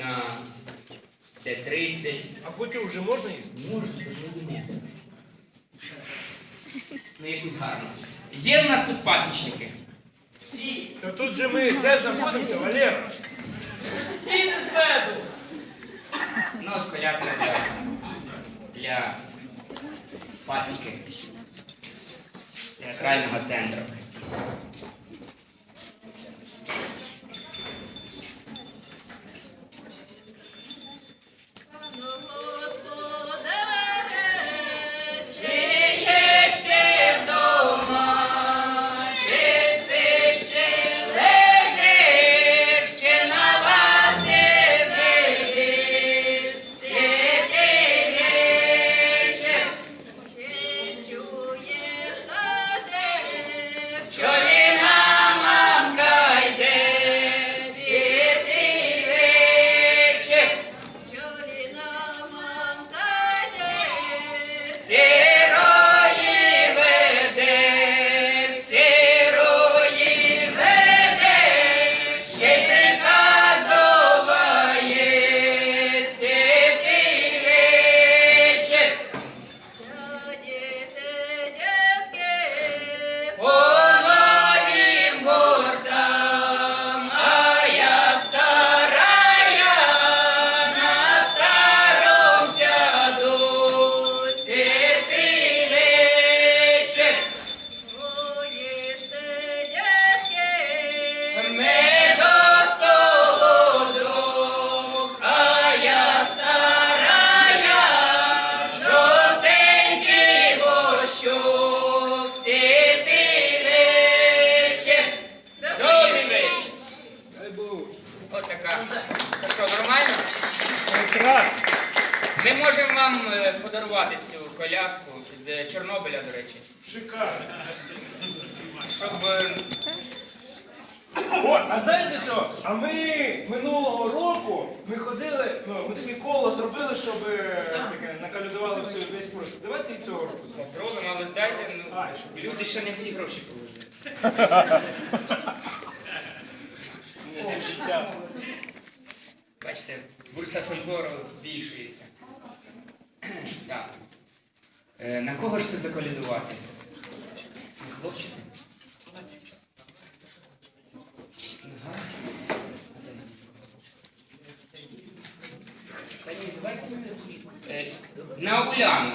на Т-30. А потім вже можна їсти? Можна, не ні. Ну, якусь гарну. Є в нас тут пасічники? Всі. Та тут же ми де знаходимося, Валера? Діти зведу. Ну, от колядка для, для пасіки. Театрального центру. Ми можемо вам е, подарувати цю колядку з Чорнобиля, до речі. Шикарно. Щоб е, О, а знаєте що? А ми минулого року ми ходили, ну, ми таке коло зробили, щоб е, таке накалюдували всю весь просто. Давайте і цього року. зробимо, але дайте, ну, А, щоб люди ще не всі гроші положили. життя. Бачите, бурса фольклору збільшується. Так. Е, на кого ж це заколядувати? На хлопчика? Е, На Уляну.